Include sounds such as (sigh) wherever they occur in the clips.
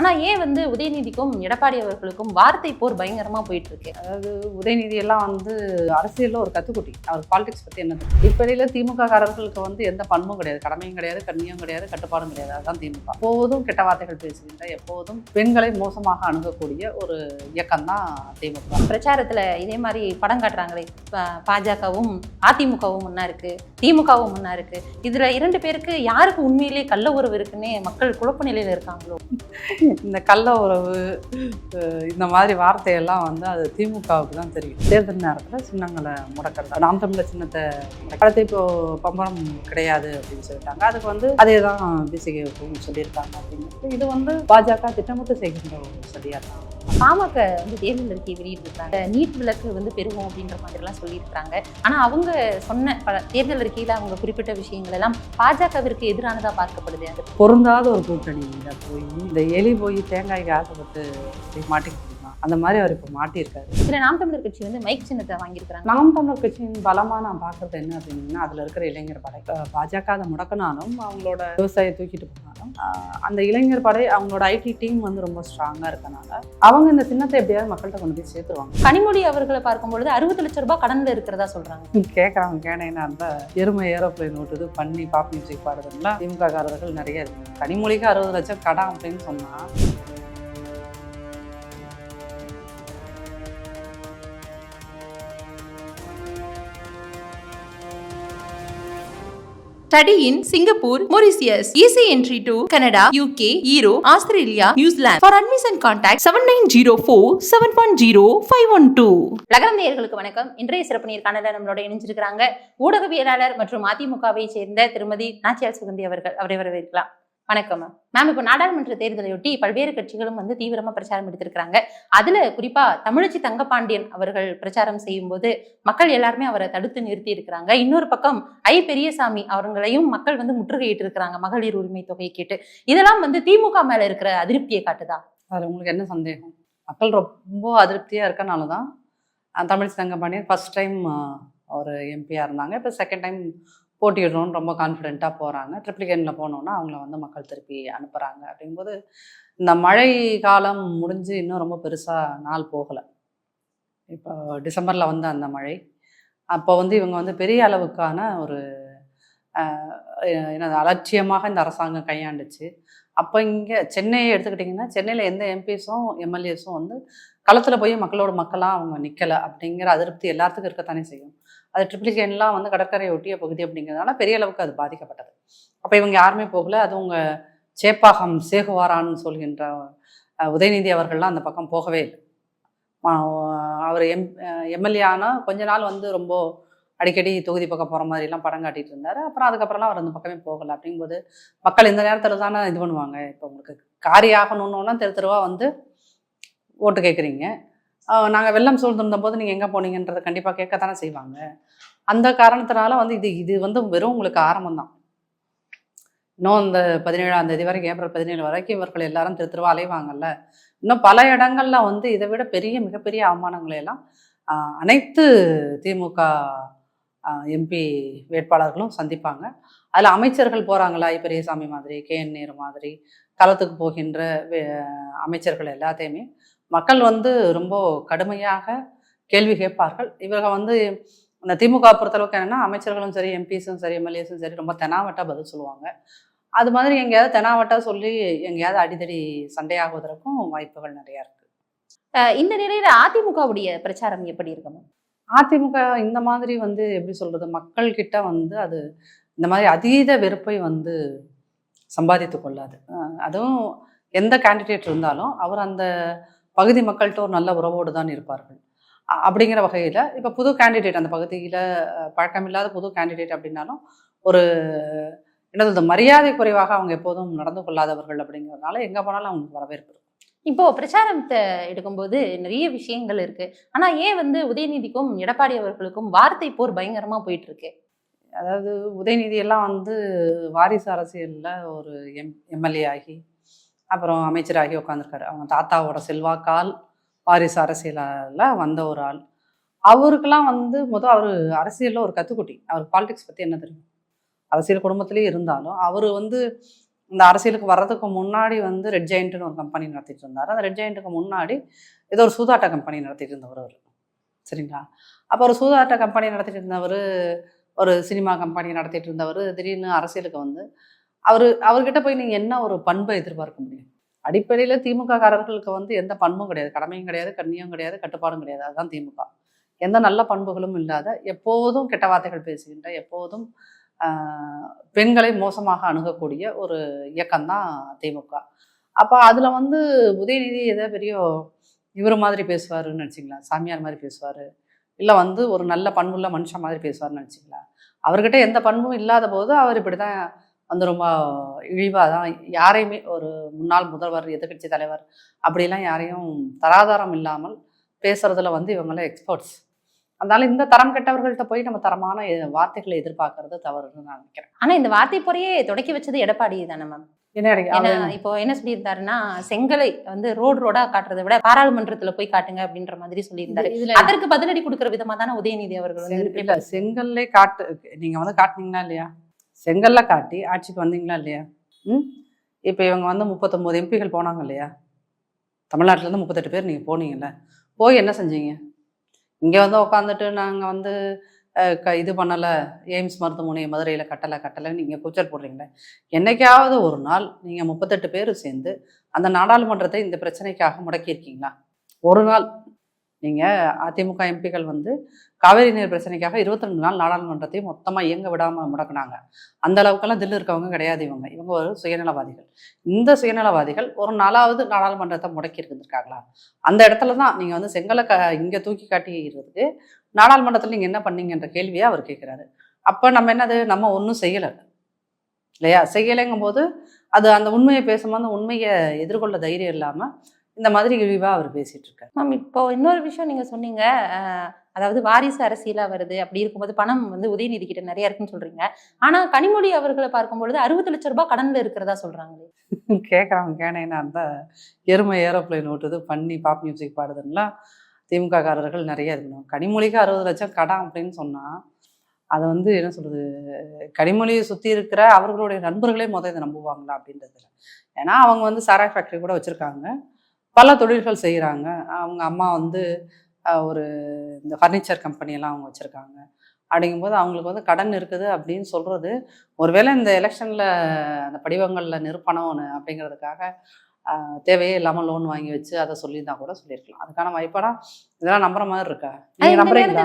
ஆனா ஏன் வந்து உதயநிதிக்கும் எடப்பாடி அவர்களுக்கும் வார்த்தை போர் பயங்கரமா போயிட்டு இருக்கு அதாவது உதயநிதி எல்லாம் வந்து அரசியலில் ஒரு கத்துக்குட்டி. அவர் பாலிடிக்ஸ் பற்றி என்ன இப்படியில திமுக காரர்களுக்கு வந்து எந்த பண்பும் கிடையாது. கடமையும் கிடையாது கண்ணியம் கிடையாது கட்டுப்பாடும் கிடையாது. அதுதான் திமுக. எப்போதும் கெட்ட வார்த்தைகள் பேசுகின்ற எப்போதும் பெண்களை மோசமாக அணுகக்கூடிய ஒரு இயக்கம் தான் திமுக. பிரச்சாரத்துல இதே மாதிரி படம் காட்டுறாங்களே. பாஜகவும் அதிமுகவும் ஒண்ணா இருக்கு. திமுகவும் ஒண்ணா இருக்கு. இதுல இரண்டு பேருக்கு யாருக்கு உண்மையிலேயே கள்ள உறவு இருக்குன்னே மக்கள் குழப்ப நிலையில இருக்காங்களோ? (laughs) இந்த கள்ள உறவு இந்த மாதிரி வார்த்தையெல்லாம் வந்து அது திமுகவுக்கு தான் தெரியும். தேர்தல் நேரத்தில் சின்னங்களை முடக்கிறது? நாம் தமிழர் சின்னத்தை முடக்க- அடுத்து இப்போ பம்பரம் கிடையாது அப்படின்னு சொல்லிட்டாங்க. அதுக்கு வந்து அதே தான் பிசிகேவுக்கும் சொல்லியிருக்காங்க அப்படின்னு இது வந்து பாஜக திட்டமிட்டு செய்கின்ற ஒரு சரியாக தான் பாமக வந்து தேர்தல் அறிக்கையை வெளியிட்டிருக்காங்க. நீட் விளக்கு வந்து பெறுவோம் அப்படின்ற மாதிரிலாம் எல்லாம் சொல்லியிருக்காங்க அவங்க சொன்ன பல தேர்தல் அறிக்கையில் அவங்க குறிப்பிட்ட விஷயங்கள் எல்லாம் பாஜகவிற்கு எதிரானதாக பார்க்கப்படுது அது பொருந்தாத ஒரு கூட்டணி இதை போய் இந்த எலி போய் தேங்காய்க்கு ஆசைப்பட்டு மாட்டேங்குது மாட்டிக்கிட்டு அந்த மாதிரி அவர் இப்போ மாட்டியிருக்காரு. இதுல நாம் தமிழர் கட்சி வந்து மைக் சின்னத்தை வாங்கியிருக்காங்க நாம் தமிழர் கட்சியின் பலமா நான் பார்க்கறது என்ன அப்படின்னா அதுல இருக்கிற இளைஞர் படை பாஜக அதை முடக்கினாலும் அவங்களோட விவசாயம் தூக்கிட்டு போனாலும் அந்த இளைஞர் படை அவங்களோட ஐடி டீம் வந்து ரொம்ப ஸ்ட்ராங்கா இருக்கனால அவங்க இந்த சின்னத்தை எப்படியாவது மக்கள்கிட்ட கொண்டு போய் சேர்த்துருவாங்க. கனிமொழி அவர்களை பார்க்கும்பொழுது அறுபது லட்சம் ரூபாய் கடன்ல இருக்கிறதா சொல்றாங்க. கேட்குறவங்க கேனேன்னா அந்த எருமை ஏரோப்ளைன் ஓட்டுது பண்ணி பாப் மியூசிக் பாடுறதுலாம் திமுக காரர்கள் நிறைய இருக்கு. கனிமொழிக்கு அறுபது லட்சம் கடன் அப்படின்னு study in Singapore Mauritius easy entry to Canada UK Euro Australia New Zealand for admission contact seven nine zero four seven one zero five one two லகரம் வணக்கம். இன்றைய சிறப்பு நேர்காணல நம்மளோட இணைஞ்சிருக்கிறாங்க ஊடகவியலாளர் மற்றும் அதிமுகவை சேர்ந்த திருமதி நாச்சியார் சுகந்தி அவர்கள். அவரை வரவேற்கலாம். வணக்கம் மேம் மேம் இப்போ நாடாளுமன்ற தேர்தலையொட்டி பல்வேறு கட்சிகளும் வந்து தீவிரமா பிரச்சாரம் எடுத்திருக்கிறாங்க. அதுல குறிப்பா தமிழச்சி தங்கபாண்டியன் அவர்கள் பிரச்சாரம் செய்யும் போது மக்கள் எல்லாருமே அவரை தடுத்து நிறுத்தி இருக்கிறாங்க. இன்னொரு பக்கம் ஐ. பெரியசாமி அவர்களையும் மக்கள் வந்து முற்றுகையிட்டு இருக்கிறாங்க மகளிர் உரிமை தொகை கேட்டு. இதெல்லாம் வந்து திமுக மேல இருக்கிற அதிருப்தியை காட்டுதா? அதில் உங்களுக்கு என்ன சந்தேகம்? மக்கள் ரொம்ப அதிருப்தியாக இருக்கனால தான் தமிழ் தங்கப்பாண்டியன் ஃபர்ஸ்ட் டைம் ஒரு எம்பியாக இருந்தாங்க. இப்போ செகண்ட் டைம் போட்டியிடுறோம்னு ரொம்ப கான்ஃபிடென்ட்டாக போகிறாங்க ட்ரிப்ளிகேனில் போனோன்னா அவங்கள வந்து மக்கள் திருப்பி அனுப்புகிறாங்க அப்படிங்கும்போது இந்த மழை காலம் முடிஞ்சு இன்னும் ரொம்ப பெருசாக நாள் போகலை. இப்போ டிசம்பரில் வந்த அந்த மழை. அப்போ வந்து இவங்க வந்து பெரிய அளவுக்கான ஒரு என்னது அலட்சியமாக இந்த அரசாங்கம் கையாண்டுச்சு. அப்போ இங்கே சென்னையை எடுத்துக்கிட்டிங்கன்னா சென்னையில் எந்த எம்பிஸும் எம்எல்ஏஸும் வந்து களத்தில் போய் மக்களோட மக்களாக அவங்க நிற்கலை அப்படிங்கிற அதிருப்தி எல்லாத்துக்கும் இருக்கத்தானே செய்யும். அது ட்ரிப்ளிகேன்லாம் வந்து கடற்கரையை ஒட்டிய பகுதி அப்படிங்கிறதுனால பெரிய அளவுக்கு அது பாதிக்கப்பட்டது. அப்போ இவங்க யாருமே போகல. அது உங்க சேப்பாகம் சேகுவாரான்னு சொல்கின்ற உதயநிதி அவர்கள்லாம் அந்த பக்கம் போகவே இல்லை. அவர் எம் எம்எல்ஏ ஆனால் கொஞ்ச நாள் வந்து ரொம்ப அடிக்கடி தொகுதி பக்கம் போகிற மாதிரிலாம் படம் காட்டிகிட்டு இருந்தார். அப்புறம் அதுக்கப்புறம்லாம் அவர் அந்த பக்கமே போகலை. அப்படிங்கும்போது மக்கள் இந்த நேரத்தில் தானே இது பண்ணுவாங்க. இப்போ உங்களுக்கு காரியாகணுன்னா தெரு தெருவாக வந்து ஓட்டு கேட்குறீங்க நாங்கள் வெள்ளம் சூழ்ந்திருந்த போது நீங்கள் எங்கே போனீங்கன்றதை கண்டிப்பாக கேட்கத்தானே செய்வாங்க. அந்த காரணத்தினால வந்து இது இது வந்து வெறும் உங்களுக்கு ஆரம்பம் தான். இன்னும் இந்த பதினேழாம் தேதி வரைக்கும் ஏப்ரல் பதினேழு வரைக்கும் இவர்கள் எல்லாரும் திரு திருவா அலைவாங்கல்ல. இன்னும் பல இடங்கள்ல வந்து இதை விட பெரிய மிகப்பெரிய அவமானங்களை எல்லாம் அனைத்து திமுக எம்பி வேட்பாளர்களும் சந்திப்பாங்க. அதில் அமைச்சர்கள் போகிறாங்களா பெரியசாமி மாதிரி கே என் நேரு மாதிரி களத்துக்கு போகின்ற வே- அமைச்சர்கள் எல்லாத்தையுமே மக்கள் வந்து ரொம்ப கடுமையாக கேள்வி கேட்பார்கள். இவர்கள் வந்து இந்த திமுக பொறுத்தளவுக்கு என்னன்னா அமைச்சர்களும் சரி எம்பிஸும் சரி எம்எல்ஏஸும் சரி ரொம்ப தெனாவட்டா பதில் சொல்லுவாங்க. அது மாதிரி எங்கேயாவது தெனாவட்டா சொல்லி எங்கேயாவது அடிதடி சண்டையாகுவதற்கும் வாய்ப்புகள் நிறையா இருக்கு. அஹ் இந்த நிலையில அதிமுகவுடைய பிரச்சாரம் எப்படி இருக்கு மேம்? அதிமுக இந்த மாதிரி வந்து எப்படி சொல்றது மக்கள் கிட்ட வந்து அது இந்த மாதிரி அதீத வெறுப்பை வந்து சம்பாதித்து கொள்ளாது. அதுவும் எந்த கேண்டிடேட் இருந்தாலும் அவர் அந்த பகுதி மக்கள்கிட்ட ஒரு நல்ல உறவோடு தான் இருப்பார்கள். அப்படிங்கிற வகையில் இப்போ புது கேண்டிடேட் அந்த பகுதியில் பழக்கமில்லாத புது கேண்டிடேட் அப்படின்னாலும் ஒரு என்னது இந்த மரியாதை குறைவாக அவங்க எப்போதும் நடந்து கொள்ளாதவர்கள் அப்படிங்கிறதுனால எங்கே போனாலும் அவங்களுக்கு வரவேற்பு. இப்போ பிரச்சாரத்தை எடுக்கும்போது நிறைய விஷயங்கள் இருக்கு. ஆனா ஏன் வந்து உதயநிதிக்கும் எடப்பாடி அவர்களுக்கும் வார்த்தை போர் பயங்கரமா போயிட்டு இருக்கு அதாவது உதயநிதி எல்லாம் வந்து வாரிசு அரசியலில் ஒரு எம் எம்எல்ஏ ஆகி அப்புறம் அமைச்சராகி உட்காந்துருக்காரு அவங்க தாத்தாவோட செல்வாக்கால் வாரிசு அரசியலில் வந்த ஒரு ஆள். அவருக்கெல்லாம் வந்து முதல் அவர் அரசியலில் ஒரு கத்துக்குட்டி. அவருக்கு பாலிடிக்ஸ் பற்றி என்ன தெரியும்? அரசியல் குடும்பத்திலே இருந்தாலும் அவர் வந்து இந்த அரசியலுக்கு வர்றதுக்கு முன்னாடி வந்து ரெட் ஜெயிண்ட்னு ஒரு கம்பெனி நடத்திட்டு இருந்தார். அந்த ரெட் ஜெயிண்ட்டுக்கு முன்னாடி ஏதோ ஒரு சூதாட்ட கம்பெனி நடத்திட்டு இருந்தவர் அவர். சரிங்களா? அப்போ ஒரு சூதாட்ட கம்பெனி நடத்திட்டு இருந்தவர் ஒரு சினிமா கம்பெனி நடத்திட்டு இருந்தவர் திடீர்னு அரசியலுக்கு வந்து அவர் அவர்கிட்ட போய் நீங்கள் என்ன ஒரு பண்பை எதிர்பார்க்க முடியும்? அடிப்படையில் திமுக காரர்களுக்கு வந்து எந்த பண்பும் கிடையாது. கடமையும் கிடையாது கண்ணியம் கிடையாது கட்டுப்பாடும் கிடையாது. அதுதான் திமுக. எந்த நல்ல பண்புகளும் இல்லாத எப்போதும் கெட்ட வார்த்தைகள் பேசுகின்ற எப்போதும் பெண்களை மோசமாக அணுகக்கூடிய ஒரு இயக்கம்தான் திமுக. அப்போ அதில் வந்து உதயநிதி ஏதோ பெரிய இவர் மாதிரி பேசுவாருன்னு நினச்சிங்களா சாமியார் மாதிரி பேசுவார். இல்லை வந்து ஒரு நல்ல பண்புள்ள மனுஷன் மாதிரி பேசுவார்னு நினச்சிங்களா அவர்கிட்ட எந்த பண்பும் இல்லாத போது அவர் இப்படி தான் வந்து ரொம்ப இழிவாக தான் யாரையுமே ஒரு முன்னாள் முதல்வர் எதிர்க்கட்சி தலைவர் அப்படிலாம் யாரையும் தராதாரம் இல்லாமல் பேசுறதுல வந்து இவங்களாம் எக்ஸ்பர்ட்ஸ் அதனால இந்த தரம் கெட்டவர்கள்ட்ட போய் நம்ம தரமான வார்த்தைகளை எதிர்பார்க்கறது தவறுன்னு நான் நினைக்கிறேன். ஆனா இந்த வார்த்தை பொறையே தொடக்கி வச்சது எடப்பாடி தானே மேம் இப்போ என்ன சொல்லியிருந்தாருன்னா செங்கலை வந்து ரோடு ரோடா காட்டுறதை விட பாராளுமன்றத்துல போய் காட்டுங்க அப்படின்ற மாதிரி சொல்லியிருந்தாரு. அதற்கு பதிலடி கொடுக்கிற விதமா தானே உதயநிதி அவர்கள் செங்கல்லே காட்டு நீங்க வந்து காட்டுனீங்களா இல்லையா? செங்கல்ல காட்டி ஆட்சிக்கு வந்தீங்களா இல்லையா? ம்? இப்போ இவங்க வந்து முப்பத்தொம்போது எம்பிகள் போனாங்க இல்லையா? தமிழ்நாட்டிலேருந்து முப்பத்தெட்டு பேர் நீங்கள் போனீங்கல்ல. போய் என்ன செஞ்சீங்க? இங்கே வந்து உட்காந்துட்டு நாங்கள் வந்து க- இது பண்ணலை. எய்ம்ஸ் மருத்துவமனை மதுரையில் கட்டலை கட்டலைன்னு நீங்கள் கூச்சல் போடுறீங்களே. என்னைக்காவது ஒரு நாள் நீங்கள் முப்பத்தெட்டு பேர் சேர்ந்து அந்த நாடாளுமன்றத்தை இந்த பிரச்சனைக்காக முடக்கியிருக்கீங்களா? ஒரு நாள் நீங்கள் அதிமுக எம்பிக்கள் வந்து காவேரி நீர் பிரச்சனைக்காக இருபத்தி ரெண்டு நாள் நாடாளுமன்றத்தையும் மொத்தமாக இயங்க விடாமல் முடக்குனாங்க. அந்த அளவுக்கெல்லாம் தில்லு இருக்கவங்க கிடையாது இவங்க. இவங்க ஒரு சுயநலவாதிகள். இந்த சுயநலவாதிகள் ஒரு நாலாவது நாடாளுமன்றத்தை முடக்கி இருந்திருக்காங்களா அந்த இடத்துல தான் நீங்கள் வந்து செங்கலை க இங்கே தூக்கி காட்டிக்கிறதுக்கு நாடாளுமன்றத்தில் நீங்கள் என்ன பண்ணீங்கன்ற கேள்வியை அவர் கேட்குறாரு. அப்போ நம்ம என்னது? நம்ம ஒன்றும் செய்யலை. இல்லையா? செய்யலைங்கும் போது அது அந்த உண்மையை பேசும்போது உண்மையை எதிர்கொள்ள தைரியம் இல்லாமல் இந்த மாதிரி இழிவாக அவர் பேசிகிட்டு இருக்காரு. மேம் இப்போ இன்னொரு விஷயம் நீங்கள் சொன்னீங்க. அதாவது வாரிசு அரசியலா வருது. அப்படி இருக்கும்போது பணம் வந்து உதயநிதி கிட்ட நிறைய இருக்குன்னு சொல்றீங்க. ஆனா கனிமொழி அவர்களை பார்க்கும்பொழுது அறுபது லட்சம் ரூபாய் கடன்ல இருக்கிறதா சொல்றாங்களே. (laughs) கேட்குறாங்க கேனேன்னா அந்த எருமை ஏரோப்ளைன் ஓட்டுது பண்ணி பாப் மியூசிக் பாடுதுன்னா திமுக காரர்கள் நிறைய இருக்கணும். கனிமொழிக்கு அறுபது லட்சம் கடன் அப்படின்னு சொன்னால் அதை வந்து என்ன சொல்றது கனிமொழியை சுற்றி இருக்கிற அவர்களுடைய நண்பர்களே முதல் இதை நம்புவாங்களா அப்படின்றதுல. ஏன்னா அவங்க வந்து சாராய் ஃபேக்ட்ரி கூட வச்சுருக்காங்க. பல தொழில்கள் செய்கிறாங்க அவங்க அம்மா வந்து ஒரு இந்த ஃபர்னிச்சர் கம்பெனியெல்லாம் அவங்க வச்சுருக்காங்க. அப்படிங்கும்போது அவங்களுக்கு வந்து கடன் இருக்குது அப்படின்னு சொல்கிறது ஒருவேளை இந்த எலெக்ஷனில் அந்த படிவங்களில் நிரப்பணும் அப்படிங்கிறதுக்காக தேவையே இல்லாமல் லோன் வாங்கி வச்சு அதை சொல்லியிருந்தா கூட சொல்லியிருக்கலாம். அதுக்கான வாய்ப்பானா இதெல்லாம் நம்புற மாதிரி இருக்கா?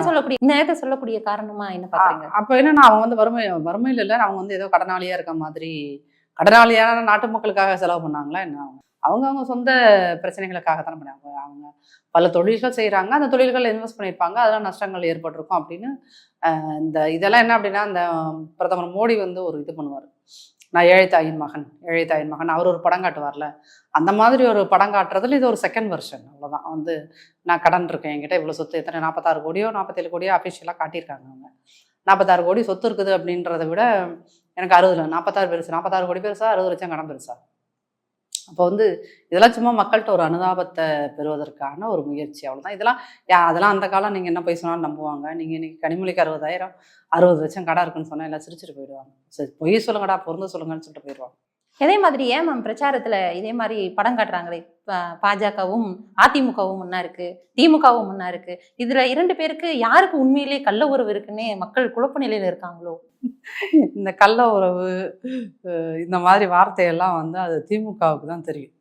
சொல்லக்கூடிய இந்த நேரத்தில் சொல்லக்கூடிய காரணமா என்ன பாக்குறீங்க? அப்போ என்னன்னா அவங்க வந்து வறுமை வறுமையில் இல்லை அவங்க வந்து ஏதோ கடனாளியா இருக்க மாதிரி கடனாளியான நாட்டு மக்களுக்காக செலவு பண்ணாங்களா என்ன அவங்கவுங்க சொந்த பிரச்சனைகளுக்காக தானே பண்ணாங்க அவங்க பல தொழில்கள் செய்கிறாங்க அந்த தொழில்கள் இன்வெஸ்ட் பண்ணியிருப்பாங்க. அதெல்லாம் நஷ்டங்கள் ஏற்பட்டிருக்கும் அப்படின்னு இந்த இதெல்லாம் என்ன அப்படின்னா அந்த பிரதமர் மோடி வந்து ஒரு இது பண்ணுவார். நான் ஏழை தாயின் மகன் ஏழை தாயின் மகன். அவர் ஒரு படம் காட்டுவார்ல. அந்த மாதிரி ஒரு படம் காட்டுறதுல இது ஒரு செகண்ட் வெர்ஷன் அவ்வளோதான் வந்து நான் கடன் இருக்கேன். என்கிட்ட இவ்வளோ சொத்து எத்தனை நாற்பத்தாறு கோடியோ நாற்பத்தேழு கோடியோ அஃபிஷியலாக காட்டியிருக்காங்க அவங்க. நாற்பத்தாறு கோடி சொத்து இருக்குது அப்படின்றத விட எனக்கு அறுபது நாற்பத்தாறு பெருசு நாற்பத்தாறு கோடி பெருசா அறுபது லட்சம் கடன் பெருசா? அப்போ வந்து இதெல்லாம் சும்மா மக்கள்கிட்ட ஒரு அனுதாபத்தை பெறுவதற்கான ஒரு முயற்சி. அவ்வளோதான் இதெல்லாம் யா அதெல்லாம் அந்த காலம் நீங்கள் என்ன போய் சொன்னாலும் நம்புவாங்க. நீங்கள் இன்னைக்கு கனிமொழிக்கு அறுபதாயிரம் அறுபது லட்சம் கடை இருக்குன்னு சொன்னால் எல்லாம் சிரிச்சிட்டு போயிடுவாங்க. சரி பொய் சொல்லுங்கடா பொருந்து சொல்லுங்கன்னு சொல்லிட்டு போயிடுவாங்க. இதே மாதிரி ஏன் மேம் பிரச்சாரத்துல இதே மாதிரி படம் காட்டுறாங்களே? பாஜகவும் அதிமுகவும் ஒண்ணா இருக்கு திமுகவும் ஒண்ணா இருக்கு. இதுல இரண்டு பேருக்கு யாருக்கு உண்மையிலே கள்ள உறவு இருக்குன்னே மக்கள் குழப்ப நிலையில இருக்காங்களோ? இந்த கள்ள உறவு இந்த மாதிரி வார்த்தையெல்லாம் வந்து அது திமுகவுக்கு தான் தெரியும்.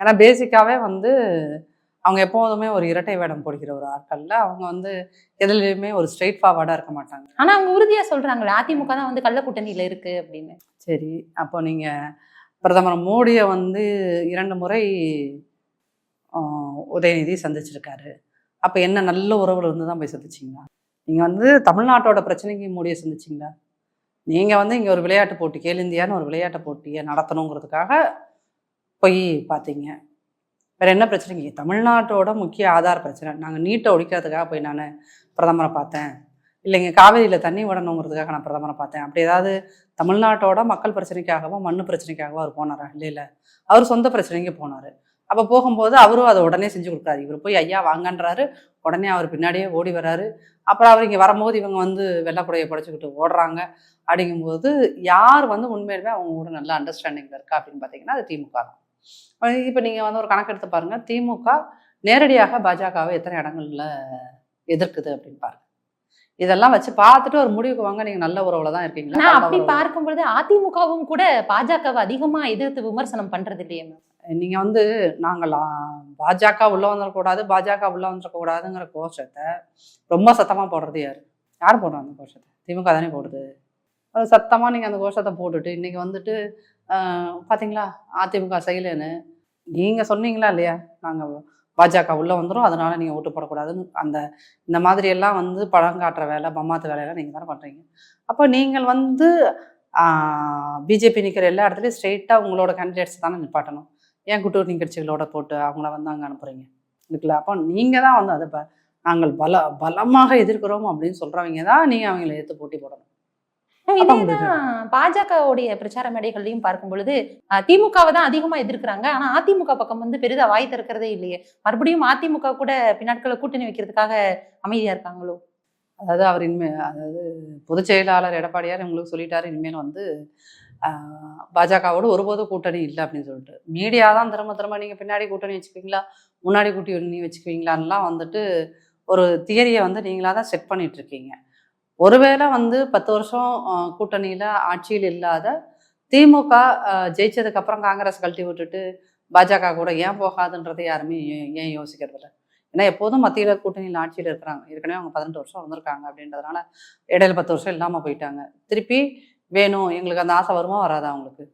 ஏன்னா பேசிக்காவே வந்து அவங்க எப்போதுமே ஒரு இரட்டை வேடம் போடுகிற ஒரு ஆட்கள்ல அவங்க வந்து எதுலையுமே ஒரு ஸ்ட்ரெயிட் ஃபார்வர்டாக இருக்க மாட்டாங்க. ஆனா அவங்க உறுதியா சொல்றாங்களே அதிமுக தான் வந்து கள்ள கூட்டணியில இருக்கு அப்படின்னு. சரி அப்போ நீங்கள் பிரதமர் மோடியை வந்து இரண்டு முறை உதயநிதி சந்திச்சிருக்காரு. அப்போ என்ன நல்ல உறவுல இருந்து தான் போய் சந்திச்சிங்களா? நீங்கள் வந்து தமிழ்நாட்டோட பிரச்சனைக்கு மோடியை சந்திச்சிங்களா? நீங்கள் வந்து இங்கே ஒரு விளையாட்டு போட்டி கேல் இந்தியான்னு ஒரு விளையாட்டு போட்டியை நடத்தணுங்கிறதுக்காக போய் பார்த்தீங்க. வேற என்ன பிரச்சனைங்க தமிழ்நாட்டோட முக்கிய ஆதார பிரச்சனை. நாங்கள் நீட்டை ஒழிக்கிறதுக்காக போய் நான் பிரதமரை பார்த்தேன். இல்லைங்க காவேரியில் தண்ணி விடணுங்கிறதுக்காக நான் பிரதமரை பார்த்தேன். அப்படி ஏதாவது தமிழ்நாட்டோட மக்கள் பிரச்சனைக்காகவோ மண் பிரச்சனைக்காகவோ அவர் போனாரா? இல்லை இல்லை. அவர் சொந்த பிரச்சனைக்கு போனார். அப்போ போகும்போது அவரும் அதை உடனே செஞ்சு கொடுக்காரு இவர் போய் ஐயா வாங்கன்றாரு. உடனே அவர் பின்னாடியே ஓடி வர்றாரு அப்புறம் அவர் இங்கே வரும்போது இவங்க வந்து வெள்ளக்குடையை படைச்சிக்கிட்டு ஓடுறாங்க. அப்படிங்கும்போது யார் வந்து உண்மையிலுமே அவங்க கூட நல்ல அண்டர்ஸ்டாண்டிங்கில் இருக்கா அப்படின்னு பார்த்தீங்கன்னா அது திமுக தான். இப்போ நீங்கள் வந்து ஒரு கணக்கு எடுத்து பாருங்க. திமுக நேரடியாக பாஜகவை எத்தனை இடங்கள்ல எதிர்க்குது அப்படின்னு பாருங்க. இதெல்லாம் வச்சு பார்த்துட்டு ஒரு முடிவுக்கு வாங்க. நீங்க நல்ல உறவுல தான் இருக்கீங்களா? அப்படி உறவுல- பார்க்கும்பொழுது அதிமுகவும் கூட பாஜகவை அதிகமா எதிர்த்து விமர்சனம் பண்றது இல்லையே மேம் நீங்க வந்து நாங்கள் பாஜக உள்ள வந்துடக்கூடாது பாஜக உள்ள வந்துடக்கூடாதுங்கிற கோஷத்தை ரொம்ப சத்தமா போடுறது யாரு? யார் போடுறாங்க அந்த கோஷத்தை? திமுக தானே போடுது. அது சத்தமா நீங்க அந்த கோஷத்தை போட்டுட்டு இன்னைக்கு வந்துட்டு பார்த்தீங்களா அதிமுக செய்யலைன்னு நீங்கள் சொன்னீங்களா இல்லையா? நாங்கள் பாஜக உள்ளே வந்துடும் அதனால நீங்கள் ஓட்டு போடக்கூடாதுன்னு. அந்த இந்த மாதிரியெல்லாம் வந்து பழம் காட்டுற வேலை பம்மாத்து வேலையெல்லாம் நீங்கள் தானே பண்ணுறீங்க அப்போ நீங்கள் வந்து பிஜேபி நிற்கிற எல்லா இடத்துலையும் ஸ்ட்ரெயிட்டாக உங்களோட கேண்டிடேட்ஸ் தானே நிப்பாட்டணும். ஏன் கூட்டணி கட்சிகளோட போட்டு அவங்கள வந்து அங்கே அனுப்புகிறீங்க இருக்குல்ல? அப்போ நீங்கள் தான் வந்து அதை இப்போ நாங்கள் பல பலமாக எதிர்க்கிறோம் அப்படின்னு சொல்கிறவங்க தான் நீங்கள் அவங்கள எடுத்து போட்டி போடணும். பாஜகவுடைய பிரச்சார மேடைகள்லையும் பார்க்கும் பொழுது திமுகவை தான் அதிகமா எதிர்க்கிறாங்க. ஆனா அதிமுக பக்கம் வந்து பெரிதா வாய் திறக்கிறதே இல்லையே. மறுபடியும் அதிமுக கூட பின்னாட்களை கூட்டணி வைக்கிறதுக்காக அமைதியா இருக்காங்களோ? அதாவது அவர் இனிமேல் அதாவது பொதுச் செயலாளர் எடப்பாடியார் உங்களுக்கு சொல்லிட்டாரு இனிமேல் வந்து பாஜகவோட ஒருபோதும் கூட்டணி இல்லை அப்படின்னு சொல்லிட்டு. மீடியா தான் திரும்ப திரும்ப நீங்கள் பின்னாடி கூட்டணி வச்சுக்குவீங்களா? முன்னாடி கூட்டணி வச்சுக்குவீங்களான்லாம் வந்துட்டு ஒரு தியரியை வந்து நீங்களாக தான் செட் பண்ணிட்டு இருக்கீங்க. ஒருவேளை வந்து பத்து வருஷம் கூட்டணியில ஆட்சியில் இல்லாத திமுக ஜெயிச்சதுக்கு அப்புறம் காங்கிரஸ் கழட்டி விட்டுட்டு பாஜக கூட ஏன் போகாதுன்றதை யாருமே ஏன் யோசிக்கிறது இல்ல ஏன்னா எப்போதும் மத்தியில் கூட்டணியில் ஆட்சியில் இருக்கிறாங்க. ஏற்கனவே அவங்க பதினெட்டு வருஷம் வந்திருக்காங்க அப்படின்றதுனால இடையில பத்து வருஷம் இல்லாமல் போயிட்டாங்க. திருப்பி வேணும் எங்களுக்கு அந்த ஆசை வருமா வராதா அவங்களுக்கு?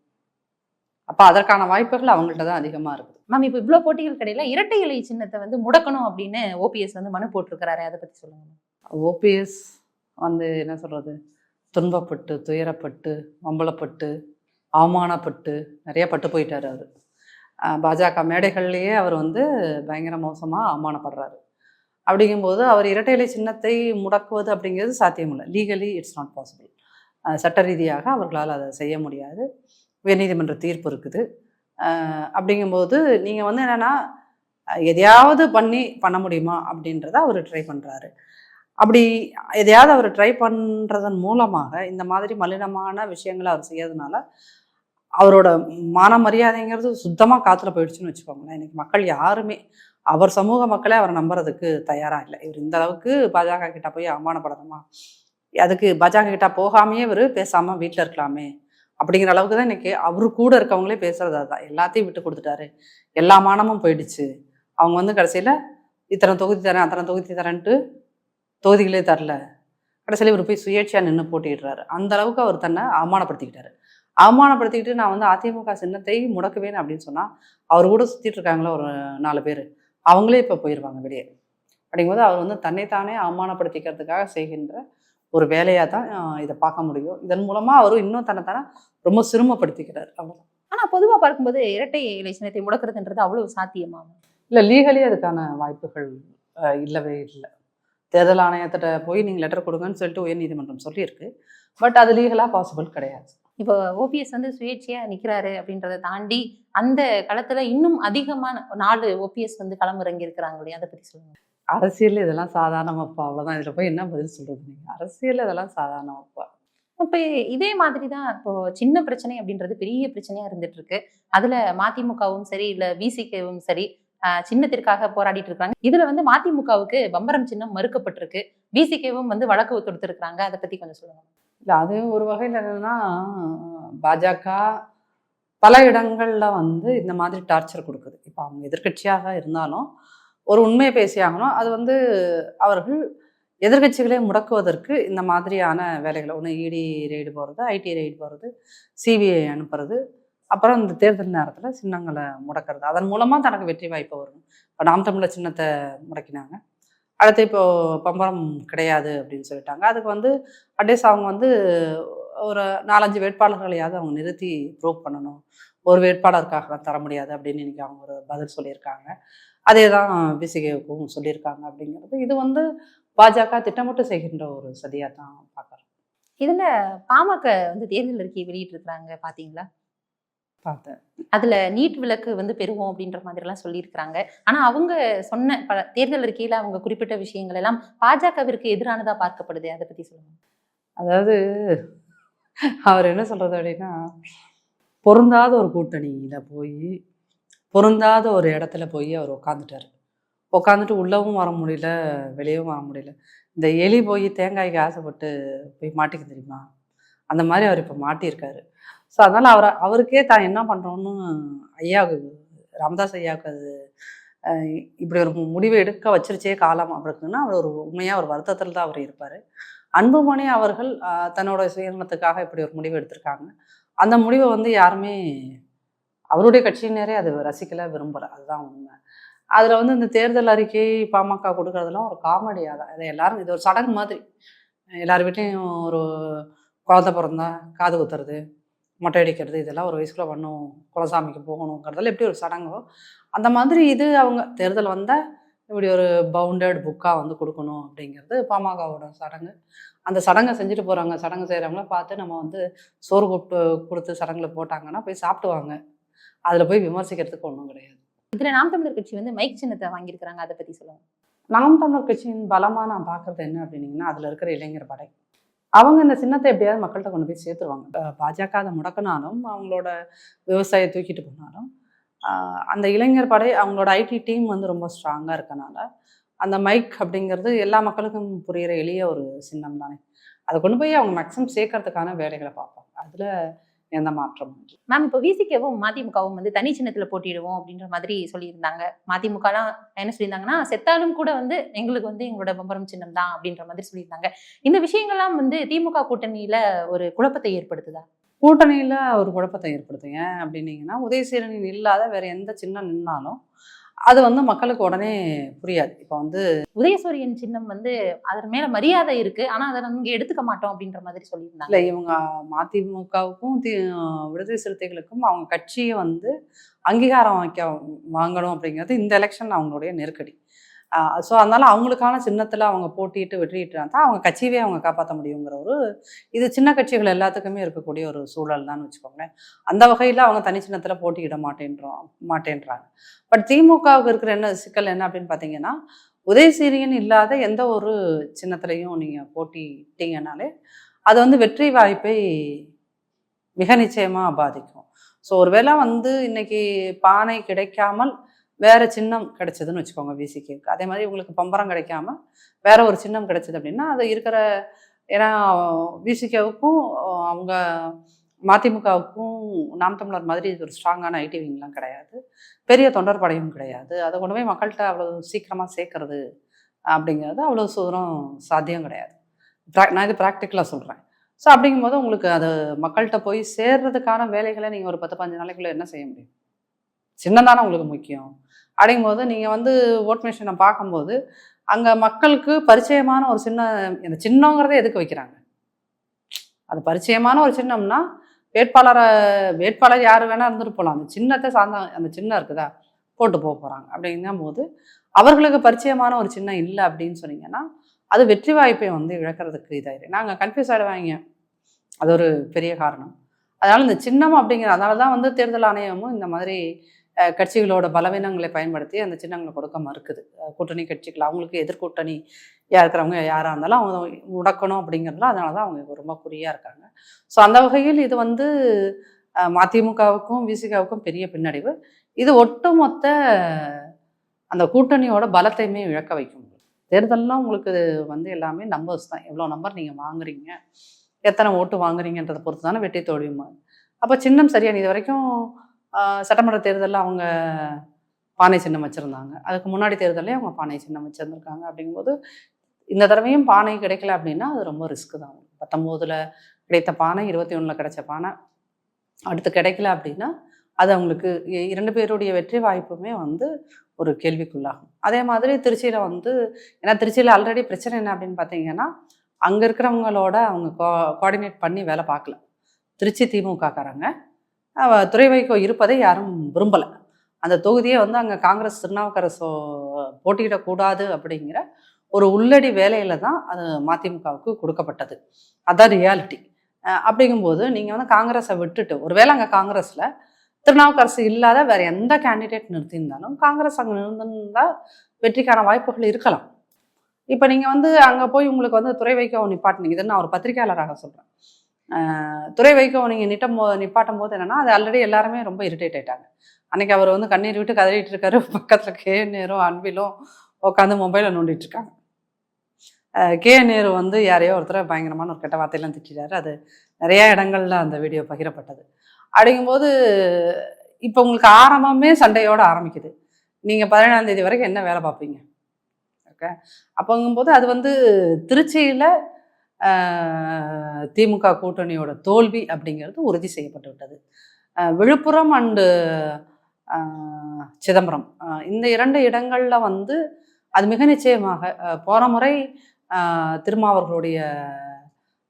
அப்போ அதற்கான வாய்ப்புகள் அவங்கள்ட்ட தான் அதிகமாக இருக்குது. மேம் இப்ப இவ்வளவு போட்டிகள் கிடையில இரட்டை இலை சின்னத்தை வந்து முடக்கணும் அப்படின்னு ஓபிஎஸ் வந்து மனு போட்டிருக்கிறாரு அதை பத்தி சொல்லுங்க. ஓபிஎஸ் வந்து என்ன சொல்கிறது துன்பப்பட்டு துயரப்பட்டு வம்பளப்பட்டு அவமானப்பட்டு நிறைய பட்டு போயிட்டார் அவர். பாஜக மேடைகள்லேயே அவர் வந்து பயங்கர மோசமாக அவமானப்படுறாரு. அப்படிங்கும்போது அவர் இரட்டை இலை சின்னத்தை முடக்குவது அப்படிங்கிறது சாத்தியமில்லை. லீகலி இட்ஸ் நாட் பாசிபிள் சட்ட ரீதியாக அவர்களால் அதை செய்ய முடியாது. உயர்நீதிமன்ற தீர்ப்பு இருக்குது. அப்படிங்கும்போது நீங்கள் வந்து என்னென்னா எதையாவது பண்ணி பண்ண முடியுமா அப்படின்றத அவர் ட்ரை பண்ணுறாரு அப்படி எதையாவது அவர் ட்ரை பண்ணுறதன் மூலமாக இந்த மாதிரி மலினமான விஷயங்களை அவர் செய்யறதுனால அவரோட மான மரியாதைங்கிறது சுத்தமாக காற்றுல போயிடுச்சுன்னு வச்சுக்கோங்களேன். இன்னைக்கு மக்கள் யாருமே அவர் சமூக மக்களே அவரை நம்புறதுக்கு தயாராக இல்லை. இவர் இந்த அளவுக்கு பாஜக கிட்ட போய் அவமானப்படணுமா? அதுக்கு பாஜக கிட்ட போகாமையே இவர் பேசாமல் வீட்டில் இருக்கலாமே? அப்படிங்கிற அளவுக்கு தான் இன்னைக்கு அவரு கூட இருக்கவங்களே பேசுறது அதுதான். எல்லாத்தையும் விட்டு கொடுத்துட்டாரு. எல்லா மானமும் போயிடுச்சு. அவங்க வந்து கடைசியில் இத்தனை தொகுதி தரேன் அத்தனை தொகுதி தரேன்ட்டு தொகுதிகளே தரல. கடைசியில் இவர் போய் சுயேட்சையாக நின்று போட்டிடுறாரு அந்த அளவுக்கு அவர் தன்னை அவமானப்படுத்திக்கிட்டாரு. அவமானப்படுத்திக்கிட்டு நான் வந்து அதிமுக சின்னத்தை முடக்குவேன் அப்படின்னு சொன்னால் அவர் கூட சுற்றிட்டு இருக்காங்களே ஒரு நாலு பேர். அவங்களே இப்போ போயிடுவாங்க வெளியே. அப்படிங்கும்போது அவர் வந்து தன்னைத்தானே அவமானப்படுத்திக்கிறதுக்காக செய்கின்ற ஒரு வேலையாக தான் இதை பார்க்க முடியும். இதன் மூலமாக அவர் இன்னும் தன்னைத்தானே ரொம்ப சிரமப்படுத்திக்கிறார் அவ்வளோதான் ஆனா பொதுவா பார்க்கும்போது இரட்டை இலை சின்னத்தை முடக்கிறதுன்றது அவ்வளவு சாத்தியமா ma'am? இல்லை லீகலி அதுக்கான வாய்ப்புகள் இல்லவே இல்லை. தேர்தல் ஆணையத்திட்ட போய் நீங்கள் லெட்டர் கொடுங்கன்னு சொல்லிட்டு உயர்நீதிமன்றம் சொல்லியிருக்கு. பட் அது லீகலாக பாசிபிள் கிடையாது. இப்போ ஓபிஎஸ் வந்து சுயேட்சையா நிக்கிறாரு அப்படின்றத தாண்டி அந்த களத்துல இன்னும் அதிகமான நாலு ஓபிஎஸ் வந்து களம் இறங்கி இருக்கிறாங்களே அதை பத்தி சொல்லுங்க. அரசியல் இதெல்லாம் சாதாரணமாப்பா அவ்வளோதான் இதில் போய் என்ன பதில் சொல்கிறது நீங்கள் அரசியல் இதெல்லாம் சாதாரணமாப்பா இப்போ இதே மாதிரி தான் இப்போ சின்ன பிரச்சனை அப்படின்றது பெரிய பிரச்சனையா இருந்துட்டு இருக்கு. அதுல மதிமுகவும் சரி இல்ல விசிகவும் சரி சின்னத்திற்காக போராடிட்டு இருக்காங்க இதுல வந்து மதிமுகவுக்கு பம்பரம் சின்னம் மறுக்கப்பட்டிருக்கு. பிசிகேவும் வந்து வழக்கு தொடுத்திருக்கிறாங்க அதை பத்தி கொஞ்சம் சொல்லுங்க. இல்லை அது ஒரு வகையில் என்னன்னா பாஜக பல இடங்கள்ல வந்து இந்த மாதிரி டார்ச்சர் கொடுக்குது. இப்போ அவங்க எதிர்க்கட்சியாக இருந்தாலும் ஒரு உண்மையை பேசியாகணும் அது வந்து அவர்கள் எதிர்க்கட்சிகளை முடக்குவதற்கு இந்த மாதிரியான வேலைகளை ஒன்று இடி ரெய்டு போகிறது ஐடி ரெய்டு போகிறது சிபிஐ அனுப்புறது அப்புறம் இந்த தேர்தல் நேரத்தில் சின்னங்களை முடக்கிறது. அதன் மூலமாக தனக்கு வெற்றி வாய்ப்பு வரும். இப்போ நாம் தமிழர் சின்னத்தை முடக்கினாங்க. அடுத்து இப்போ பம்பரம் கிடையாது அப்படின்னு சொல்லிட்டாங்க. அதுக்கு வந்து அட்லீஸ்ட் அவங்க வந்து ஒரு நாலஞ்சு வேட்பாளர்களையாவது அவங்க நிறுத்தி ப்ரூவ் பண்ணணும். ஒரு வேட்பாளருக்காக தர முடியாது அப்படின்னு இன்னைக்கு அவங்க ஒரு பதில் சொல்லியிருக்காங்க. அதே தான் பிசிகேவுக்கும் சொல்லியிருக்காங்க அப்படிங்கிறது. இது வந்து பாஜக திட்டமிட்டு செய்கின்ற ஒரு சதியாக தான் பார்க்குறோம். இதில் பாமக வந்து தேர்தல் இருக்கி வெளியிட்டு பார்த்தீங்களா பார்த்தேன். அதுல நீட் விலக்கு வந்து பெறுவோம் அப்படின்ற மாதிரி எல்லாம் சொல்லியிருக்கிறாங்க. ஆனா அவங்க சொன்ன பல தேர்தல் அறிக்கையில அவங்க குறிப்பிட்ட விஷயங்கள் எல்லாம் பாஜகவிற்கு எதிரானதா பார்க்கப்படுது அதை பத்தி சொல்லுங்க. அதாவது அவர் என்ன சொல்றது அப்படின்னா பொருந்தாத ஒரு கூட்டணியில போய் பொருந்தாத ஒரு இடத்துல போய் அவர் உட்காந்துட்டாரு உட்காந்துட்டு உள்ளவும் வர முடியல வெளியவும் வர முடியல. இந்த எலி போய் தேங்காய்க்கு ஆசைப்பட்டு போய் மாட்டிக்க தெரியுமா? அந்த மாதிரி அவர் இப்போ மாட்டியிருக்காரு. ஸோ அதனால் அவரை அவருக்கே தான் என்ன பண்ணுறோன்னு ஐயாவுக்கு ராமதாஸ் ஐயாவுக்கு அது இப்படி ஒரு முடிவு எடுக்க வச்சிருச்சே காலம் அப்படின்னா அவர் ஒரு உண்மையாக ஒரு வருத்தத்தில் தான் அவர் இருப்பார். அன்புமணி அவர்கள் தன்னோட சுயநலத்துக்காக இப்படி ஒரு முடிவு எடுத்திருக்காங்க. அந்த முடிவை வந்து யாருமே அவருடைய கட்சியினரே அது ரசிக்கல விரும்பலை. அதுதான் உண்மை. அதில் வந்து இந்த தேர்தல் அறிக்கை பாமக கொடுக்கறதெல்லாம் ஒரு காமெடியாக தான். இதை எல்லாரும் இது ஒரு சடங்கு மாதிரி. எல்லார் வீட்லேயும் ஒரு குழந்த பிறந்தா காது குத்துறது மொட்டை அடிக்கிறது இதெல்லாம் ஒரு வயசுக்குள்ள பண்ணும். குலசாமிக்கு போகணுங்கிறதெல்லாம் எப்படி ஒரு சடங்கோ அந்த மாதிரி இது அவங்க தேர்தல் வந்தால் இப்படி ஒரு பவுண்டட் புக்காக வந்து கொடுக்கணும் அப்படிங்கிறது பாமகவோட சடங்கு. அந்த சடங்கை செஞ்சுட்டு போகிறாங்க சடங்கு செய்கிறவங்கள பார்த்து நம்ம வந்து சோறு கூப்பிட்டு கொடுத்து சடங்குல போட்டாங்கன்னா போய் சாப்பிடுவாங்க. அதில் போய் விமர்சிக்கிறதுக்கு ஒன்றும் கிடையாது. இதுல நாம் தமிழர் கட்சி வந்து மைக் சின்னத்தை வாங்கியிருக்கிறாங்க அதை பத்தி சொல்லுங்க. நாம் தமிழர் கட்சியின் பலமாக நான் பார்க்குறது என்ன அப்படின்னீங்கன்னா அதில் இருக்கிற இளைஞர் படை. அவங்க இந்த சின்னத்தை எப்படியாவது மக்கள்கிட்ட கொண்டு போய் சேர்த்துருவாங்க. பாஜக அதை முடக்கினாலும் அவங்களோட விவசாயத்தை தூக்கிட்டு போனாலும் அந்த இளைஞர் படை அவங்களோட ஐடி டீம் வந்து ரொம்ப ஸ்ட்ராங்காக இருக்கனால அந்த மைக் அப்படிங்கிறது எல்லா மக்களுக்கும் புரிகிற எளிய ஒரு சின்னம் தானே அதை கொண்டு போய் அவங்க மேக்ஸிமம் சேர்க்கறதுக்கான வேலைகளை பார்ப்பாங்க. அதில் எந்த மாற்றமும் மேம் இப்போ விசிகவும் மதிமுகவும் வந்து தனி சின்னத்துல போட்டிடுவோம் அப்படின்ற மாதிரி சொல்லியிருந்தாங்க. மதிமுகலாம் என்ன சொல்லியிருந்தாங்கன்னா செத்தாலும் கூட வந்து எங்களுக்கு வந்து எங்களோட பம்பரம் சின்னம் தான் அப்படின்ற மாதிரி சொல்லியிருந்தாங்க. இந்த விஷயங்கள்லாம் வந்து திமுக கூட்டணியில ஒரு குழப்பத்தை ஏற்படுத்துதா? கூட்டணியில் ஒரு குழப்பத்தை ஏற்படுத்தும் ஏன் அப்படின்னீங்கன்னா உதயசீரனின் இல்லாத வேற எந்த சின்னம் நின்னாலும் அது வந்து மக்களுக்கு உடனே புரியாது. இப்போ வந்து உதயசூரியன் சின்னம் வந்து அதன் மேல மரியாதை இருக்கு. ஆனா அதை நம்ம எடுத்துக்க மாட்டோம் அப்படின்ற மாதிரி சொல்லியிருந்தாங்க. இல்லை இவங்க மதிமுகவுக்கும் தி விடுதலை சிறுத்தைகளுக்கும் அவங்க கட்சியை வந்து அங்கீகாரம் வாங்க வாங்கணும் அப்படிங்கிறது இந்த எலெக்ஷன் அவங்களுடைய நெருக்கடி. ஸோ அதனால அவங்களுக்கான சின்னத்தில் அவங்க போட்டிட்டு வெற்றிட்டு தான் அவங்க கட்சியவே அவங்க காப்பாற்ற முடியுங்கிற ஒரு இது சின்ன கட்சிகள் எல்லாத்துக்குமே இருக்கக்கூடிய ஒரு சூழல் தான் வச்சுக்கோங்களேன். அந்த வகையில் அவங்க தனி சின்னத்தில் போட்டியிட மாட்டேன்றோம் மாட்டேன்றாங்க. பட் திமுகவுக்கு இருக்கிற என்ன சிக்கல் என்ன அப்படின்னு பார்த்தீங்கன்னா உதயசீரியன் இல்லாத எந்த ஒரு சின்னத்துலையும் நீங்கள் போட்டிட்டீங்கனாலே அது வந்து வெற்றி வாய்ப்பை மிக நிச்சயமாக பாதிக்கும். ஸோ ஒருவேளை வந்து இன்னைக்கு பானை கிடைக்காமல் வேற சின்னம் கிடைச்சதுன்னு வச்சுக்கோங்க விசிகேக்கு அதே மாதிரி உங்களுக்கு பம்பரம் கிடைக்காம வேற ஒரு சின்னம் கிடைச்சது அப்படின்னா அது இருக்கிற ஏன்னா விசிகேவுக்கும் அவங்க மதிமுகவுக்கும் நாம் தமிழர் மாதிரி இது ஒரு ஸ்ட்ராங்கான ஐடி விங்லாம் கிடையாது. பெரிய தொண்டர் படையும் கிடையாது. அதை கொண்டு போய் மக்கள்கிட்ட அவ்வளோ சீக்கிரமாக சேர்க்கறது அப்படிங்கிறது அவ்வளோ தூரம் சாத்தியம் கிடையாது. நான் இது ப்ராக்டிக்கலாக சொல்கிறேன் ஸோ அப்படிங்கும்போது உங்களுக்கு அது மக்கள்கிட்ட போய் சேர்றதுக்கான வேலைகளை நீங்கள் ஒரு பத்து பதினஞ்சு நாளைக்குள்ளே என்ன செய்ய முடியும்? சின்னம் தானே உங்களுக்கு முக்கியம். அப்படிங்கும்போது நீங்கள் வந்து ஓட் மிஷினை பார்க்கும்போது அங்கே மக்களுக்கு பரிச்சயமான ஒரு சின்ன இந்த சின்னங்கிறத எதுக்கு வைக்கிறாங்க? அது பரிச்சயமான ஒரு சின்னம்னா வேட்பாளரை வேட்பாளர் யார் வேணால் இருந்துட்டு போகலாம் அந்த சின்னத்தை சார்ந்த அந்த சின்னம் இருக்குதா? போட்டு போக போகிறாங்க அப்படிங்கும் போது அவர்களுக்கு பரிச்சயமான ஒரு சின்னம் இல்லை அப்படின்னு சொன்னீங்கன்னா அது வெற்றி வாய்ப்பை வந்து இழக்கிறதுக்கு இதாயிரு நாங்கள் கன்ஃபியூஸ் ஆகிடுவாங்க அது ஒரு பெரிய காரணம். அதனால் இந்த சின்னம் அப்படிங்கிற அதனால தான் வந்து தேர்தல் ஆணையமும் இந்த மாதிரி கட்சிகளோட பலவீனங்களை பயன்படுத்தி அந்த சின்னங்களை கொடுக்க மறுக்குது. கூட்டணி கட்சிகள் அவங்களுக்கு எதிர்கூட்டணி யா இருக்கிறவங்க யாராக இருந்தாலும் அவங்க முடக்கணும் அப்படிங்கிறதுல அதனால தான் அவங்க ரொம்ப குறியாக இருக்காங்க. ஸோ அந்த வகையில் இது வந்து மதிமுகவுக்கும் விசிகாவுக்கும் பெரிய பின்னடைவு. இது ஒட்டுமொத்த அந்த கூட்டணியோட பலத்தையுமே இழக்க வைக்கும். தேர்தல்லாம் உங்களுக்கு வந்து எல்லாமே நம்பர்ஸ் தான். எவ்வளோ நம்பர் நீங்கள் வாங்குறீங்க எத்தனை ஓட்டு வாங்குறீங்கன்றதை பொறுத்து தானே வெற்றி தோல்வியுமா? அப்போ சின்னம் சரியான இது வரைக்கும் சட்டமன்ற தேர்தலில் அவங்க பானை சின்னம் வச்சுருந்தாங்க. அதுக்கு முன்னாடி தேர்தலையும் அவங்க பானை சின்னம் வச்சுருந்துருக்காங்க அப்படிங்கும்போது இந்த தடவையும் பானை கிடைக்கல அப்படின்னா அது ரொம்ப ரிஸ்க் தான். பத்தொம்போதில் கிடைத்த பானை இருபத்தி ஒன்றில் கிடைச்ச பானை அடுத்து கிடைக்கல அப்படின்னா அது அவங்களுக்கு இரண்டு பேருடைய வெற்றி வாய்ப்புமே வந்து ஒரு கேள்விக்குள்ளாகும். அதே மாதிரி திருச்சியில் வந்து ஏன்னா திருச்சியில் ஆல்ரெடி பிரச்சனை என்ன அப்படின்னு பார்த்தீங்கன்னா அங்கே இருக்கிறவங்களோட அவங்க கோ கோஆர்டினேட் பண்ணி வேலை பார்க்கல. திருச்சி திமுகக்காரங்க காரங்க துறை வைகோ இருப்பதை யாரும் விரும்பலை. அந்த தொகுதியை வந்து அங்கே காங்கிரஸ் திருநாவுக்கரசோ போட்டியிடக்கூடாது அப்படிங்கிற ஒரு உள்ளடி வேலையில தான் அது மதிமுகவுக்கு கொடுக்கப்பட்டது. அதான் ரியாலிட்டி அப்படிங்கும்போது நீங்கள் வந்து காங்கிரஸை விட்டுட்டு ஒருவேளை அங்கே காங்கிரஸில் திருநாவுக்கரசு இல்லாத வேற எந்த கேண்டிடேட் நிறுத்தியிருந்தாலும் காங்கிரஸ் அங்கே நிறுத்திருந்தா வெற்றிக்கான வாய்ப்புகள் இருக்கலாம். இப்போ நீங்கள் வந்து அங்கே போய் உங்களுக்கு வந்து துறை வைக்கவும் நிப்பாட்டினீங்க இதை நான் ஒரு பத்திரிகையாளராக சொல்கிறேன் துறை வைக்கோ நீங்கள் நிட்டம் போ நிப்பாட்டும் போது என்னென்னா அது ஆல்ரெடி எல்லாருமே ரொம்ப இரிட்டேட் ஆயிட்டாங்க. அன்னைக்கு அவர் வந்து கண்ணீர் விட்டு கதறிட்டு இருக்காரு. (laughs) பக்கத்தில் கே நேரும் அன்பிலும் உட்காந்து மொபைலை நோண்டிட்டு இருக்காங்க. கே நேரு வந்து யாரையோ ஒருத்தரை பயங்கரமான ஒரு கெட்ட வார்த்தையெல்லாம் திட்டாரு அது நிறையா இடங்கள்ல அந்த வீடியோ பகிரப்பட்டது. அப்படிங்கும்போது இப்போ உங்களுக்கு ஆரம்பமே சண்டையோடு ஆரம்பிக்குது. நீங்கள் பதினேழாம் தேதி வரைக்கும் என்ன வேலை பார்ப்பீங்க? ஓகே. அப்போங்கும்போது அது வந்து திருச்சியில் திமுக கூட்டணியோட தோல்வி அப்படிங்கிறது உறுதி செய்யப்பட்டு விட்டது விழுப்புரம் அண்டு சிதம்பரம். இந்த இரண்டு இடங்களில் வந்து அது மிக நிச்சயமாக போன முறை திருமாவர்களுடைய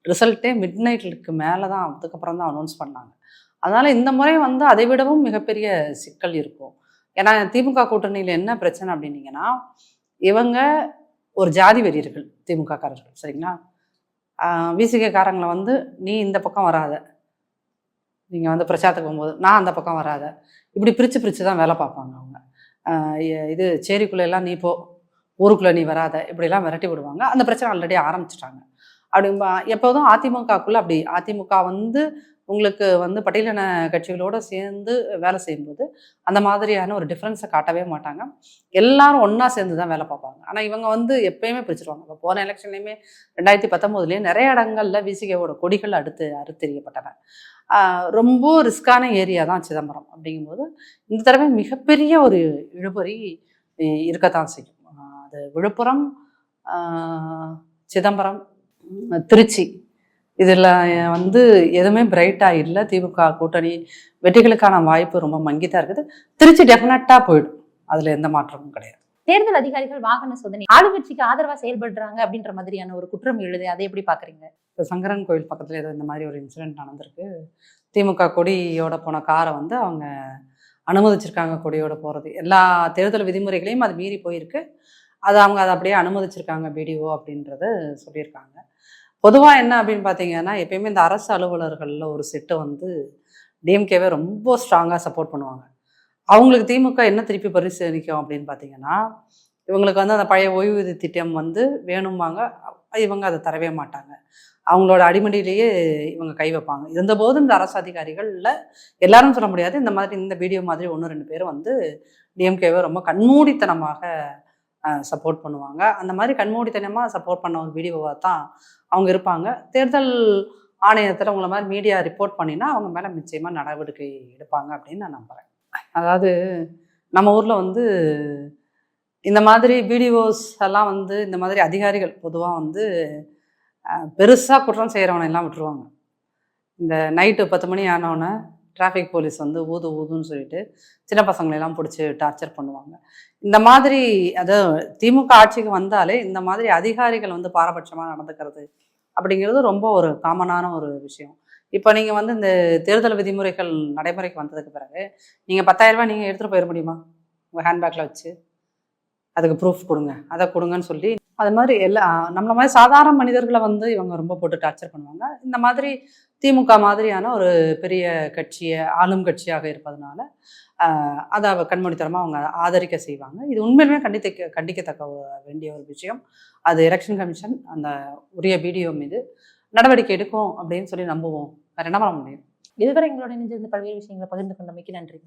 ரிசல்ட்டே மிட் நைட்டுக்கு மேலே தான் அதுக்கப்புறம் தான் அனௌன்ஸ் பண்ணாங்க. அதனால் இந்த முறை வந்து அதை விடவும் மிகப்பெரிய சிக்கல் இருக்கும். ஏன்னா திமுக கூட்டணியில் என்ன பிரச்சனை அப்படின்னீங்கன்னா இவங்க ஒரு ஜாதி வெறியர்கள் திமுக காரர்கள் சரிங்களா? விசிக வந்து நீ இந்த பக்கம் வராத. நீங்கள் வந்து பிரச்சாரத்துக்கு போகும்போது நான் அந்த பக்கம் வராத. இப்படி பிரித்து பிரித்து தான் வேலை பார்ப்பாங்க அவங்க. இது சேரிக்குள்ளெல்லாம் நீ போ. ஊருக்குள்ளே நீ வராத. இப்படிலாம் விரட்டி விடுவாங்க. அந்த பிரச்சனை ஆல்ரெடி ஆரம்பிச்சிட்டாங்க. அப்படி எப்போதும் அதிமுகக்குள்ளே அப்படி அதிமுக வந்து உங்களுக்கு வந்து பட்டியலின கட்சிகளோடு சேர்ந்து வேலை செய்யும்போது அந்த மாதிரியான ஒரு டிஃப்ரென்ஸை காட்டவே மாட்டாங்க. எல்லாரும் ஒன்றா சேர்ந்து தான் வேலை பார்ப்பாங்க. ஆனால் இவங்க வந்து எப்பயுமே பிரிச்சிருவாங்க. இப்போ போன எலெக்ஷன்லையுமே ரெண்டாயிரத்தி பத்தொம்போதுலேயே நிறைய இடங்கள்ல விசிகேவோட கொடிகள் அடுத்து அறுத்தெறியப்பட்டன. ரொம்ப ரிஸ்கான ஏரியா தான் சிதம்பரம் அப்படிங்கும்போது இந்த தடவை மிகப்பெரிய ஒரு இழுபறி இருக்கத்தான் செய்யும். அது விழுப்புரம் சிதம்பரம் திருச்சி இதில் வந்து எதுவுமே பிரைட்டாக இல்லை. திமுக கூட்டணி வெற்றிகளுக்கான வாய்ப்பு ரொம்ப மங்கி தான் இருக்குது. திருச்சி டெஃபினட்டாக போயிடும். அதில் எந்த மாற்றமும் கிடையாது. தேர்தல் அதிகாரிகள் வாகன சோதனை. ஆளுங்கட்சிக்கு ஆதரவா செயல்படுறாங்க அப்படின்ற மாதிரியான ஒரு குற்றம் எழுது. அதை எப்படி பாக்குறீங்க இப்போ சங்கரன் கோயில் பக்கத்தில் ஏதோ இந்த மாதிரி ஒரு இன்சிடென்ட் நடந்திருக்கு. திமுக கொடியோட போன காரை வந்து அவங்க அனுமதிச்சிருக்காங்க கொடியோட போகிறது எல்லா தேர்தல் விதிமுறைகளையும் அது மீறி போயிருக்கு. அது அவங்க அதை அப்படியே அனுமதிச்சிருக்காங்க பிடிஓ அப்படின்றத சொல்லியிருக்காங்க. பொதுவாக என்ன அப்படின்னு பார்த்தீங்கன்னா எப்பயுமே இந்த அரசு அலுவலர்களில் ஒரு செட்டு வந்து டிஎம்கேவை ரொம்ப ஸ்ட்ராங்காக சப்போர்ட் பண்ணுவாங்க. அவங்களுக்கு திமுக என்ன திருப்பி பரிசீலிக்கும் அப்படின்னு பார்த்தீங்கன்னா இவங்களுக்கு வந்து அந்த பழைய ஓய்வூதிய திட்டம் வந்து வேணும்பாங்க இவங்க அதை தரவே மாட்டாங்க. அவங்களோட அடிமடியிலேயே இவங்க கை வைப்பாங்க. இருந்தபோது இந்த அரசு அதிகாரிகளில் எல்லாரும் சொல்ல முடியாது இந்த மாதிரி இந்த வீடியோ மாதிரி ஒன்று ரெண்டு பேர் வந்து டிஎம்கேவை ரொம்ப கண்மூடித்தனமாக சப்போர்ட் பண்ணுவாங்க. அந்த மாதிரி கண்மூடித்தனமாக சப்போர்ட் பண்ண ஒரு வீடியோவாக தான் அவங்க இருப்பாங்க. தேர்தல் ஆணையத்தில் உங்களை மாதிரி மீடியா ரிப்போர்ட் பண்ணினா அவங்க மேலே நிச்சயமாக நடவடிக்கை எடுப்பாங்க அப்படின்னு நான் நம்புகிறேன் அதாவது நம்ம ஊரில் வந்து இந்த மாதிரி வீடியோஸ் எல்லாம் வந்து இந்த மாதிரி அதிகாரிகள் பொதுவாக வந்து பெருசாக குற்றம் செய்கிறவனை எல்லாம் விட்டுருவாங்க. இந்த நைட்டு பத்து மணி ஆனவுடனே டிராஃபிக் போலீஸ் வந்து ஊது ஊதுன்னு சொல்லிட்டு சின்ன பசங்களெல்லாம் பிடிச்சி டார்ச்சர் பண்ணுவாங்க. இந்த மாதிரி அது திமுக ஆட்சிக்கு வந்தாலே இந்த மாதிரி அதிகாரிகள் வந்து பாரபட்சமாக நடந்துக்கிறது அப்படிங்கிறது ரொம்ப ஒரு காமனான ஒரு விஷயம். இப்போ நீங்கள் வந்து இந்த தேர்தல் விதிமுறைகள் நடைமுறைக்கு வந்ததுக்கு பிறகு நீங்கள் பத்தாயிரரூபா நீங்கள் எடுத்துகிட்டு போயிட முடியுமா? உங்கள் ஹேண்ட்பேக்கில் வச்சு. அதுக்கு ப்ரூஃப் கொடுங்க. அதை கொடுங்கன்னு சொல்லி அது மாதிரி எல்லா நம்மள மாதிரி சாதாரண மனிதர்களை வந்து இவங்க ரொம்ப போட்டு டார்ச்சர் பண்ணுவாங்க. இந்த மாதிரி திமுக மாதிரியான ஒரு பெரிய கட்சியை ஆளும் கட்சியாக இருப்பதனால அதை அவ கண்மூடித்தனமாக அவங்க ஆதரிக்க செய்வாங்க. இது உண்மையிலுமே கண்டித்த கண்டிக்கத்தக்க வேண்டிய ஒரு விஷயம். அது எலெக்ஷன் கமிஷன் அந்த உரிய வீடியோ மீது நடவடிக்கை எடுக்கும் அப்படின்னு சொல்லி நம்புவோம். வேற என்ன பண்ண முடியும்? இதுவரை எங்களோட இணைஞ்சிருந்த பல்வேறு விஷயங்களை பகிர்ந்து கொண்டமைக்கு நன்றி.